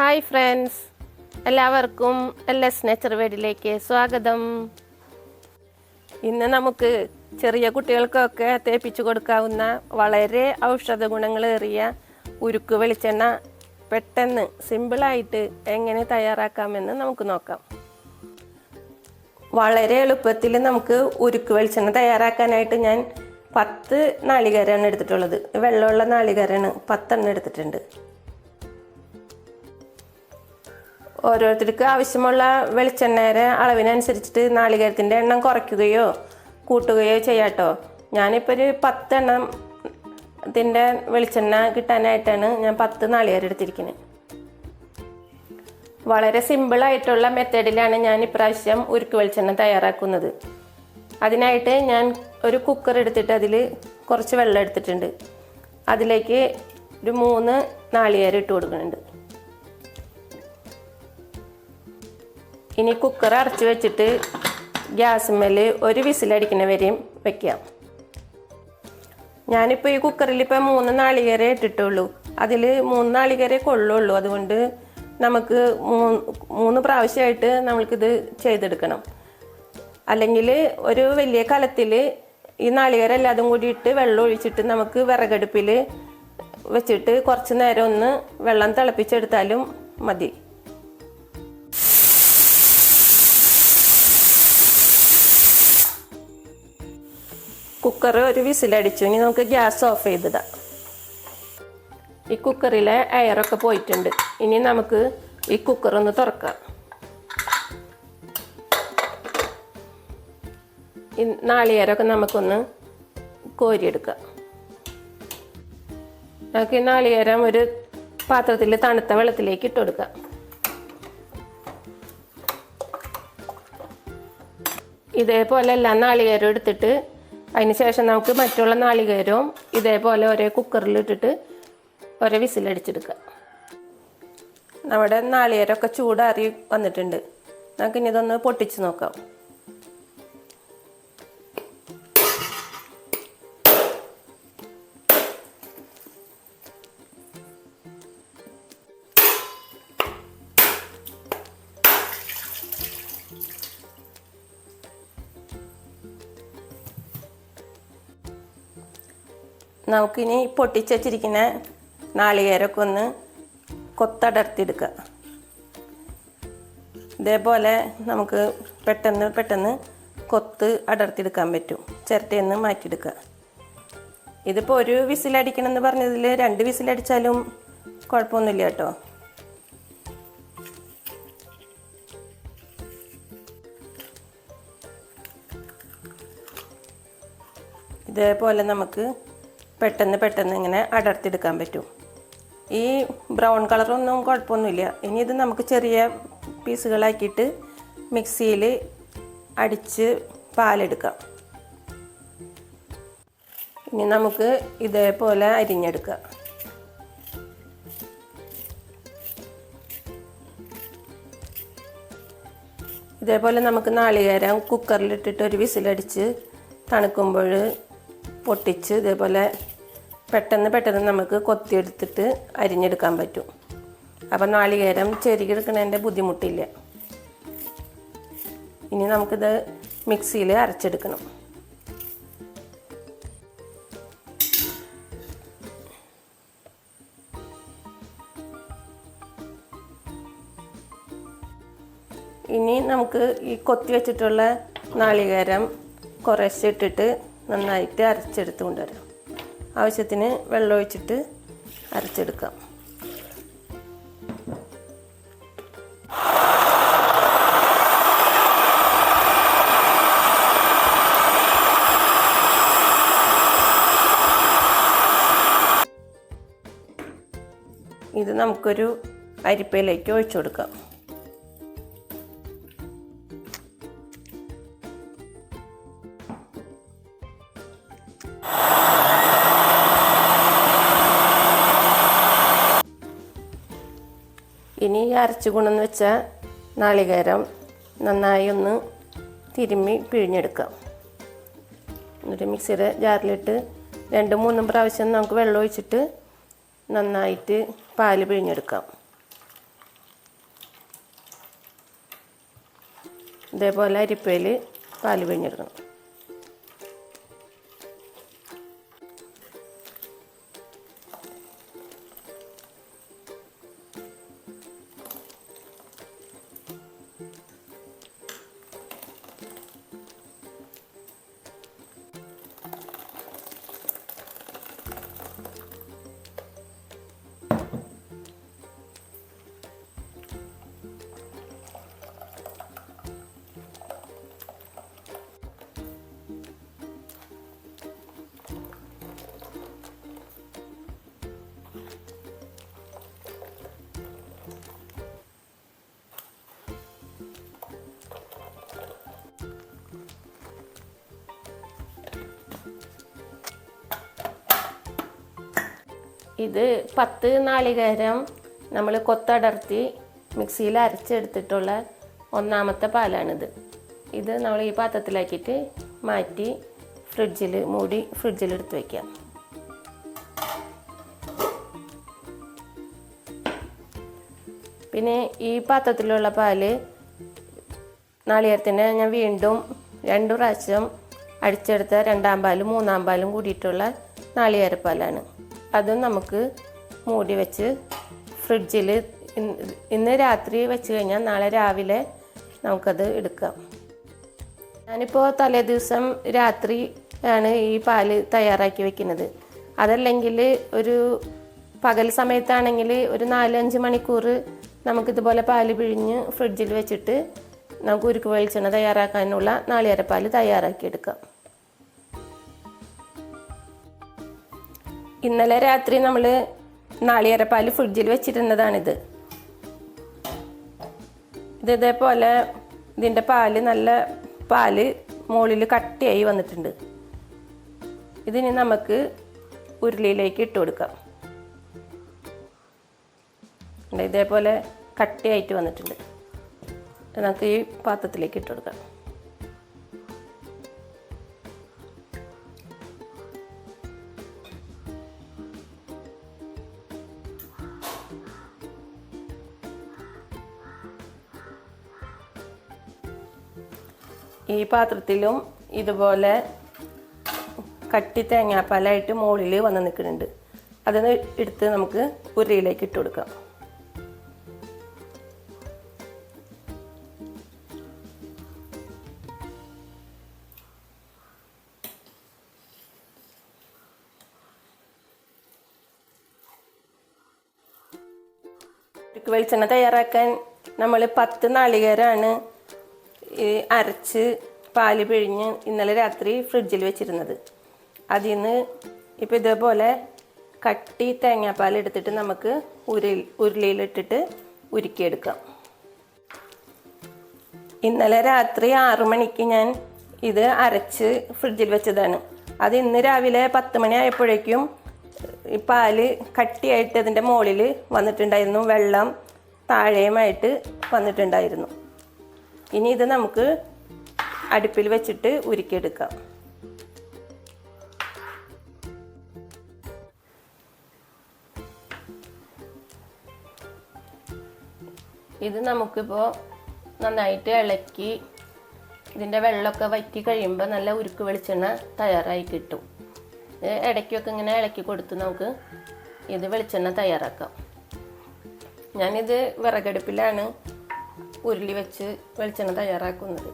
Hi friends എല്ലാവർക്കും L S nature വേഡിലേക്ക് സ്വാഗതം. ഇന്ന് നമുക്ക് ചെറിയ കുട്ടികൾക്കൊക്കെ തേപ്പിച്ചു കൊടുക്കാവുന്ന വളരെ ഔഷധ ഗുണങ്ങളേറിയ ഉരുക്ക് വെളിച്ചെണ്ണ പെട്ടെന്ന് സിമ്പിളായിട്ട് എങ്ങനെ തയ്യാറാക്കാമെന്ന് നമുക്ക് നോക്കാം. വളരെ എളുപ്പത്തിൽ നമുക്ക് ഉരുക്ക് വെളിച്ചെണ്ണ തയ്യാറാക്കാനായിട്ട് ഞാൻ പത്ത് നാളികേരമാണ് എടുത്തിട്ടുള്ളത്. വെള്ളമുള്ള നാളികേരമാണ് പത്തെണ്ണം എടുത്തിട്ടുണ്ട്. ഓരോരുത്തർക്ക് ആവശ്യമുള്ള വെളിച്ചെണ്ണയുടെ അളവിനനുസരിച്ചിട്ട് നാളികേരത്തിന്റെ എണ്ണം കുറയ്ക്കുകയോ കൂട്ടുകയോ ചെയ്യാട്ടോ. ഞാനിപ്പോൾ ഒരു പത്തെണ്ണം ഇതിന്റെ വെളിച്ചെണ്ണ കിട്ടാനായിട്ടാണ് ഞാൻ പത്ത് നാളികേരം എടുത്തിരിക്കുന്നത് വളരെ സിമ്പിളായിട്ടുള്ള മെത്തേഡിലാണ് ഞാൻ ഇപ്രാവശ്യം ഉരുക്ക് വെളിച്ചെണ്ണ തയ്യാറാക്കുന്നത്. അതിനായിട്ട് ഞാൻ ഒരു കുക്കർ എടുത്തിട്ട് അതിൽ കുറച്ച് വെള്ളം എടുത്തിട്ടുണ്ട്. അതിലേക്ക് ഒരു മൂന്ന് നാളികേരം ഇട്ട് കൊടുക്കുന്നുണ്ട്. ഇനി കുക്കർ അടച്ചു വെച്ചിട്ട് ഗ്യാസുമ്മേൽ ഒരു വിസിലടിക്കുന്ന വരെയും വെക്കാം. ഞാനിപ്പോൾ ഈ കുക്കറിൽ ഇപ്പോൾ മൂന്ന് നാളികേരെ ഇട്ടിട്ടുള്ളൂ. അതിൽ മൂന്ന് നാളികേരെ കൊള്ളുള്ളൂ. അതുകൊണ്ട് നമുക്ക് മൂന്ന് പ്രാവശ്യമായിട്ട് നമ്മൾക്കിത് ചെയ്തെടുക്കണം. അല്ലെങ്കിൽ ഒരു വലിയ കലത്തിൽ ഈ നാളികേരം എല്ലാതും കൂടി ഇട്ട് വെള്ളം ഒഴിച്ചിട്ട് നമുക്ക് വിറകടുപ്പിൽ വെച്ചിട്ട് കുറച്ച് നേരം ഒന്ന് വെള്ളം തിളപ്പിച്ചെടുത്താലും മതി. കുക്കർ ഒരു വിസിലടിച്ചു. ഇനി നമുക്ക് ഗ്യാസ് ഓഫ് ചെയ്തിടാം. ഈ കുക്കറിലെ എയറൊക്കെ പോയിട്ടുണ്ട്. ഇനി നമുക്ക് ഈ കുക്കർ ഒന്ന് തുറക്കാം. ഈ നാളികേരമൊക്കെ നമുക്കൊന്ന് കോരിയെടുക്കാം. നമുക്ക് ഈ നാളികേരം ഒരു പാത്രത്തിൽ തണുത്ത വെള്ളത്തിലേക്ക് ഇട്ട് കൊടുക്കാം. ഇതേപോലെ എല്ലാ നാളികേരം എടുത്തിട്ട് അതിന് ശേഷം നമുക്ക് മറ്റുള്ള നാളികേരവും ഇതേപോലെ ഒരേ കുക്കറിൽ ഇട്ടിട്ട് ഒരേ വിസിലടിച്ചെടുക്കുക നമ്മുടെ നാളികേരമൊക്കെ ചൂടാറി വന്നിട്ടുണ്ട്. നമുക്കിനി ഇതൊന്ന് പൊട്ടിച്ച് നോക്കാം. നമുക്കിനി പൊട്ടിച്ച് നാളികേരമൊക്കെ ഒന്ന് കൊത്തടർത്തിയെടുക്കുക ഇതേപോലെ നമുക്ക് പെട്ടെന്ന് പെട്ടെന്ന് കൊത്ത് അടർത്തിയെടുക്കാൻ പറ്റും. ചിരട്ടയെന്ന് മാറ്റിയെടുക്കുക ഇതിപ്പോൾ ഒരു വിസിലടിക്കണമെന്ന് പറഞ്ഞതിൽ രണ്ട് വിസിലടിച്ചാലും കുഴപ്പമൊന്നുമില്ല കേട്ടോ. ഇതേപോലെ നമുക്ക് പെട്ടെന്ന് പെട്ടെന്ന് ഇങ്ങനെ അടർത്തിയെടുക്കാൻ പറ്റും. ഈ ബ്രൗൺ കളറൊന്നും കുഴപ്പമൊന്നുമില്ല. ഇനി ഇത് നമുക്ക് ചെറിയ പീസുകളാക്കിയിട്ട് മിക്സിയിൽ അടിച്ച് പാലെടുക്കാം. ഇനി നമുക്ക് ഇതേപോലെ അരിഞ്ഞെടുക്കാം. ഇതേപോലെ നമുക്ക് നാളികേരം കുക്കറിലിട്ടിട്ട് ഒരു വിസിലടിച്ച് തണുക്കുമ്പോൾ പൊട്ടിച്ച് ഇതേപോലെ പെട്ടെന്ന് പെട്ടെന്ന് നമുക്ക് കൊത്തിയെടുത്തിട്ട് അരിഞ്ഞെടുക്കാൻ പറ്റും. അപ്പം നാളികേരം ചെരുകിയെടുക്കുന്നതിന്റെ ബുദ്ധിമുട്ടില്ല. ഇനി നമുക്കിത് മിക്സിയിൽ അരച്ചെടുക്കണം. ഇനി നമുക്ക് ഈ കൊത്തി വെച്ചിട്ടുള്ള നാളികേരം കുറച്ചിട്ടിട്ട് നന്നായിട്ട് അരച്ചെടുത്ത് കൊണ്ടുവരാം. ആവശ്യത്തിന് വെള്ളം ഒഴിച്ചിട്ട് അരച്ചെടുക്കാം. ഇത് നമുക്കൊരു അരിപ്പയിലേക്ക് ഒഴിച്ചു കൊടുക്കാം. ഇനി അരച്ച് ഗുണമെന്ന് വെച്ചാൽ നാളികേരം നന്നായി ഒന്ന് തിരുമ്മി പിഴിഞ്ഞെടുക്കുക. എന്നിട്ട് മിക്സിയുടെ ജാറിലിട്ട് രണ്ട് മൂന്നും പ്രാവശ്യം നമുക്ക് വെള്ളം ഒഴിച്ചിട്ട് നന്നായിട്ട് പാൽ പിഴിഞ്ഞെടുക്കാം ഇതേപോലെ അരിപ്പയിൽ പാൽ പിഴിഞ്ഞെടുക്കണം. ഇത് പത്ത് നാളികേരം നമ്മൾ കൊത്തടർത്തി മിക്സിയിൽ അരച്ചെടുത്തിട്ടുള്ള ഒന്നാമത്തെ പാലാണിത്. ഇത് നമ്മൾ ഈ പാത്രത്തിലാക്കിയിട്ട് മാറ്റി ഫ്രിഡ്ജിൽ മൂടി ഫ്രിഡ്ജിൽ എടുത്ത് വയ്ക്കാം പിന്നെ ഈ പാത്രത്തിലുള്ള പാൽ നാളികേരത്തിന് ഞാൻ വീണ്ടും രണ്ടു പ്രാവശ്യം അടിച്ചെടുത്ത രണ്ടാം പാലും മൂന്നാം പാലും കൂടിയിട്ടുള്ള നാളികേരപ്പാലാണ്. അതും നമുക്ക് മൂടി വെച്ച് ഫ്രിഡ്ജിൽ ഇന്ന് രാത്രി വെച്ച് കഴിഞ്ഞാൽ നാളെ രാവിലെ നമുക്കത് എടുക്കാം. ഞാനിപ്പോൾ തലേ ദിവസം രാത്രി ആണ് ഈ പാൽ തയ്യാറാക്കി വെക്കുന്നത്. അതല്ലെങ്കിൽ ഒരു പകൽ സമയത്താണെങ്കിൽ ഒരു നാലഞ്ച് മണിക്കൂർ നമുക്കിതുപോലെ പാൽ പിഴിഞ്ഞ് ഫ്രിഡ്ജിൽ വെച്ചിട്ട് നമുക്ക് ഉരുക്ക് വെളിച്ചെണ്ണ തയ്യാറാക്കാനുള്ള തയ്യാറാക്കി തയ്യാറാക്കിയെടുക്കാം. ഇന്നലെ രാത്രി നമ്മൾ നാളികേരപ്പാൽ ഫ്രിഡ്ജിൽ വെച്ചിരുന്നതാണിത്. ഇത് ഇതേപോലെ ഇതിന്റെ പാൽ നല്ല പാൽ മുകളിൽ കട്ടിയായി വന്നിട്ടുണ്ട്. ഇതിന് നമുക്ക് ഉരുളിയിലേക്ക് ഇട്ട് കൊടുക്കാം. ഇതേപോലെ കട്ടിയായിട്ട് വന്നിട്ടുണ്ട്. നമുക്ക് ഈ പാത്രത്തിലേക്ക് ഇട്ട് കൊടുക്കാം. ഈ പാത്രത്തിലും ഇതുപോലെ കട്ടി തേങ്ങാപ്പാലായിട്ട് മുകളിൽ വന്ന് നിൽക്കുന്നുണ്ട്. അതിന് എടുത്ത് നമുക്ക് ഉരുളിയിലേക്ക് ഇട്ട് കൊടുക്കാം. വെളിച്ചെണ്ണ തയ്യാറാക്കാൻ നമ്മൾ പത്ത് നാളികേരമാണ് അരച്ച് പാൽ പിഴിഞ്ഞ് ഇന്നലെ രാത്രി ഫ്രിഡ്ജിൽ വെച്ചിരുന്നത്. അതിൽ നിന്ന് ഇപ്പം ഇതേപോലെ കട്ടി തേങ്ങാപ്പാൽ എടുത്തിട്ട് നമുക്ക് ഉരുളി ഉരുളിയിലിട്ടിട്ട് ഉരുക്കിയെടുക്കാം. ഇന്നലെ രാത്രി ആറു മണിക്ക് ഞാൻ ഇത് അരച്ച് ഫ്രിഡ്ജിൽ വെച്ചതാണ്. അത് ഇന്ന് രാവിലെ പത്ത് മണി ആയപ്പോഴേക്കും പാൽ കട്ടിയായിട്ട് അതിന്റെ മുകളിൽ വന്നിട്ടുണ്ടായിരുന്നു. വെള്ളം താഴെയുമായിട്ട് വന്നിട്ടുണ്ടായിരുന്നു. ഇനി ഇത് നമുക്ക് അടുപ്പിൽ വെച്ചിട്ട് ഉരുക്കിയെടുക്കാം. ഇത് നമുക്കിപ്പോൾ നന്നായിട്ട് ഇളക്കി ഇതിന്റെ വെള്ളമൊക്കെ വറ്റി കഴിയുമ്പോൾ നല്ല ഉരുക്ക് വെളിച്ചെണ്ണ തയ്യാറായി കിട്ടും. ഇടയ്ക്കൊക്കെ ഇങ്ങനെ ഇളക്കി കൊടുത്ത് നമുക്ക് ഇത് വെളിച്ചെണ്ണ തയ്യാറാക്കാം. ഞാനിത് വിറകടുപ്പിലാണ് ഉരുളി വെച്ച് വെളിച്ചെണ്ണ തയ്യാറാക്കുന്നത്.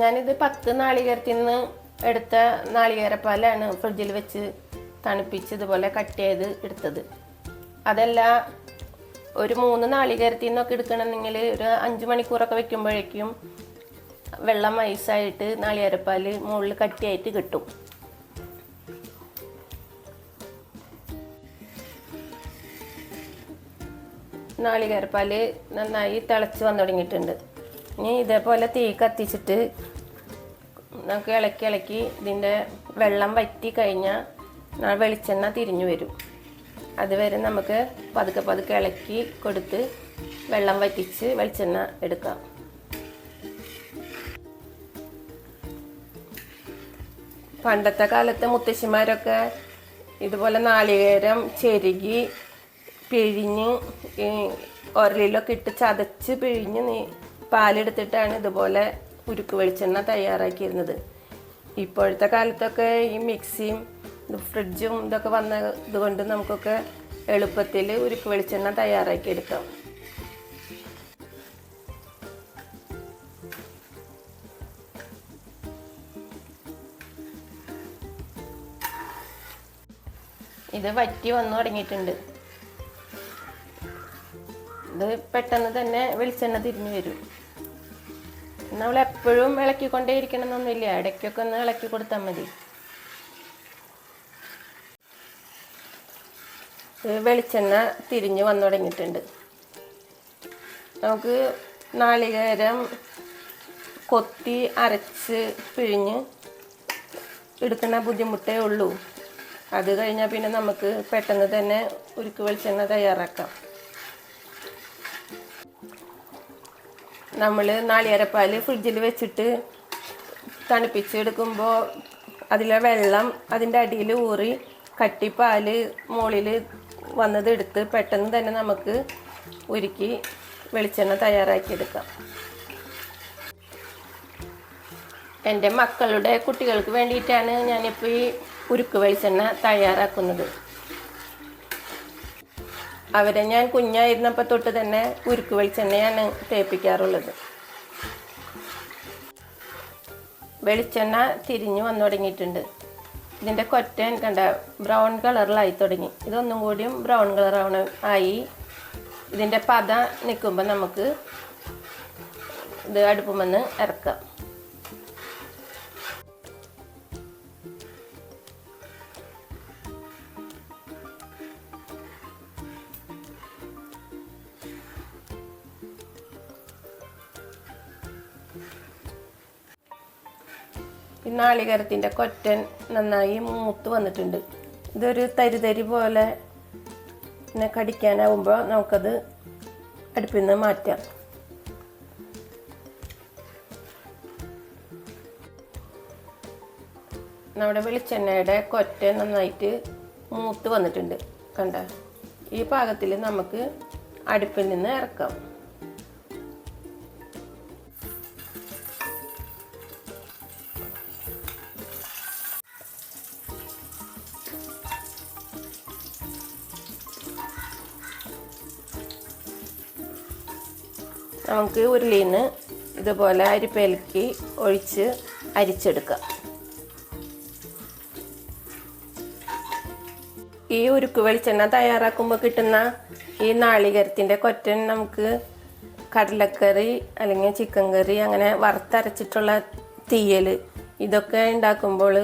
ഞാനിത് പത്ത് നാളികേരത്തിൽ നിന്ന് എടുത്ത നാളികേരപ്പാലാണ് ഫ്രിഡ്ജിൽ വെച്ച് തണുപ്പിച്ച് ഇതുപോലെ കട്ട് ചെയ്ത് എടുത്തത്. അതല്ല ഒരു മൂന്ന് നാളികേരത്തിൽ നിന്നൊക്കെ എടുക്കണമെങ്കിൽ ഒരു അഞ്ച് മണിക്കൂറൊക്കെ വെക്കുമ്പോഴേക്കും വെള്ളം ഐസായിട്ട് നാളിയരപ്പാൽ മുകളിൽ കട്ടിയായിട്ട് കിട്ടും. നാളികരപ്പാൽ നന്നായി തിളച്ച് വന്നു തുടങ്ങിയിട്ടുണ്ട്. ഇനി ഇതേപോലെ തീ കത്തിച്ചിട്ട് നമുക്ക് ഇളക്കി ഇളക്കി ഇതിന്റെ വെള്ളം വറ്റി കഴിഞ്ഞാൽ വെളിച്ചെണ്ണ തിരിഞ്ഞു വരും. അതുവരെ നമുക്ക് പതുക്കെ പതുക്കെ ഇളക്കി കൊടുത്ത് വെള്ളം വറ്റിച്ച് വെളിച്ചെണ്ണ എടുക്കാം. പണ്ടത്തെ കാലത്തെ മുത്തശ്ശിമാരൊക്കെ ഇതുപോലെ നാളികേരം ചെരുകി പിഴിഞ്ഞ് ഉരലിലൊക്കെ ഇട്ട് ചതച്ച് പിഴിഞ്ഞ് നീ പാലെടുത്തിട്ടാണ് ഇതുപോലെ ഉരുക്ക് വെളിച്ചെണ്ണ തയ്യാറാക്കിയിരുന്നത്. ഇപ്പോഴത്തെ കാലത്തൊക്കെ ഈ മിക്സിയും ഫ്രിഡ്ജും ഇതൊക്കെ വന്നതുകൊണ്ട് നമുക്കൊക്കെ എളുപ്പത്തിൽ ഉരുക്ക് വെളിച്ചെണ്ണ തയ്യാറാക്കി ഇത് വറ്റി വന്നു തുടങ്ങിയിട്ടുണ്ട്. ഇത് പെട്ടെന്ന് തന്നെ വെളിച്ചെണ്ണ തിരിഞ്ഞു വരും. നമ്മൾ എപ്പോഴും ഇളക്കിക്കൊണ്ടേ ഇരിക്കണമെന്നൊന്നുമില്ല. ഇടയ്ക്കൊക്കെ ഒന്ന് ഇളക്കി കൊടുത്താൽ മതി. വെളിച്ചെണ്ണ തിരിഞ്ഞ് വന്നു തുടങ്ങിയിട്ടുണ്ട്. നമുക്ക് നാളികേരം കൊത്തി അരച്ച് പിഴിഞ്ഞ് എടുക്കുന്ന ബുദ്ധിമുട്ടേ ഉള്ളൂ. അത് കഴിഞ്ഞാൽ പിന്നെ നമുക്ക് പെട്ടെന്ന് തന്നെ ഉരുക്ക് വെളിച്ചെണ്ണ തയ്യാറാക്കാം. നമ്മൾ നാളികേരപ്പാൽ ഫ്രിഡ്ജിൽ വെച്ചിട്ട് തണുപ്പിച്ചെടുക്കുമ്പോൾ അതിലെ വെള്ളം അതിന്റെ അടിയിൽ ഊറി കട്ടിപ്പാൽ മുകളിൽ വന്നതെടുത്ത് പെട്ടെന്ന് തന്നെ നമുക്ക് ഉരുക്കി വെളിച്ചെണ്ണ തയ്യാറാക്കിയെടുക്കാം. എന്റെ മക്കളുടെ കുട്ടികൾക്ക് വേണ്ടിയിട്ടാണ് ഞാനിപ്പോൾ ഈ ഉരുക്ക് വെളിച്ചെണ്ണ തയ്യാറാക്കുന്നത്. അവരെ ഞാൻ കുഞ്ഞായിരുന്നപ്പോൾ തൊട്ട് തന്നെ ഉരുക്ക് വെളിച്ചെണ്ണയാണ് തേപ്പിക്കാറുള്ളത്. വെളിച്ചെണ്ണ തിരിഞ്ഞു വന്നു തുടങ്ങിയിട്ടുണ്ട്. ഇതിന്റെ കൊറ്റൻ കണ്ട ബ്രൗൺ കളറിലായി തുടങ്ങി. ഇതൊന്നും കൂടിയും ബ്രൗൺ കളറാണ് ആയി. ഇതിന്റെ പത നിൽക്കുമ്പോൾ നമുക്ക് ഇത് വന്ന് ഇറക്കാം. ഈ ആളികരത്തിന്റെ കൊറ്റൻ നന്നായി മൂത്ത് വന്നിട്ടുണ്ട്. ഇതൊരു തരിതരി പോലെ പിന്നെ കടിക്കാനാവുമ്പോൾ നമുക്കത് അടുപ്പിൽ നിന്ന് മാറ്റാം. നമ്മുടെ വെളിച്ചെണ്ണയുടെ കൊറ്റൻ നന്നായിട്ട് മൂത്ത് വന്നിട്ടുണ്ട്. കണ്ട? ഈ പാകത്തിൽ നമുക്ക് അടുപ്പിൽ നിന്ന് ഇറക്കാം. നമുക്ക് ഉരുളിയിൽ നിന്ന് ഇതുപോലെ അരിപ്പയിലേക്ക് ഒഴിച്ച് അരിച്ചെടുക്കാം ഈ ഉരുക്ക് വെളിച്ചെണ്ണ തയ്യാറാക്കുമ്പോൾ കിട്ടുന്ന ഈ നാളികരത്തിന്റെ കൊറ്റൻ നമുക്ക് കടലക്കറി അല്ലെങ്കിൽ ചിക്കൻ കറി അങ്ങനെ വറുത്തരച്ചിട്ടുള്ള തീയൽ ഇതൊക്കെ ഉണ്ടാക്കുമ്പോൾ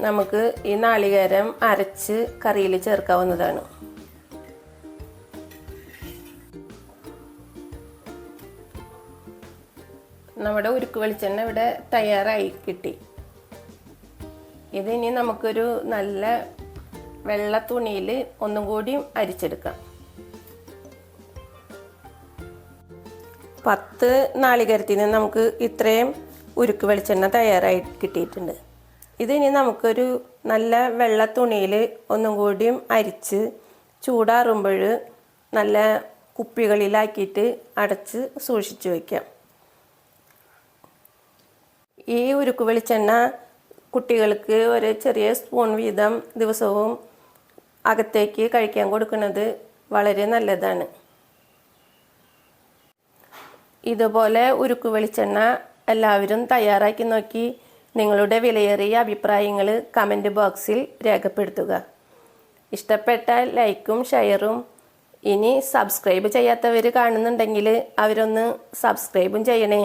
നമുക്ക് ഈ നാളികേരം അരച്ച് കറിയിൽ ചേർക്കാവുന്നതാണ്. നമ്മുടെ ഉരുക്ക് വെളിച്ചെണ്ണ ഇവിടെ തയ്യാറായി കിട്ടി. ഇതിനി നമുക്കൊരു നല്ല വെള്ള തുണിയിൽ ഒന്നും കൂടി അരിച്ചെടുക്കാം. പത്ത് നാളികേരത്തിന് നമുക്ക് ഇത്രയും ഉരുക്ക് വെളിച്ചെണ്ണ തയ്യാറായി കിട്ടിയിട്ടുണ്ട്. ഇതിനി നമുക്കൊരു നല്ല വെള്ള തുണിയിൽ ഒന്നും കൂടിയും അരിച്ച് ചൂടാറുമ്പോൾ നല്ല കുപ്പികളിലാക്കിയിട്ട് അടച്ച് സൂക്ഷിച്ചു വയ്ക്കാം ഈ ഉരുക്ക് വെളിച്ചെണ്ണ കുട്ടികൾക്ക് ഒരു ചെറിയ സ്പൂൺ വീതം ദിവസവും അകത്തേക്ക് കഴിക്കാൻ കൊടുക്കുന്നത് വളരെ നല്ലതാണ്. ഇതുപോലെ ഉരുക്ക് വെളിച്ചെണ്ണ എല്ലാവരും തയ്യാറാക്കി നോക്കി നിങ്ങളുടെ വിലയേറിയ അഭിപ്രായങ്ങൾ കമന്റ് ബോക്സിൽ രേഖപ്പെടുത്തുക. ഇഷ്ടപ്പെട്ട ലൈക്കും ഷെയറും. ഇനി സബ്സ്ക്രൈബ് ചെയ്യാത്തവർ കാണുന്നുണ്ടെങ്കിൽ അവരൊന്ന് സബ്സ്ക്രൈബും ചെയ്യണേ.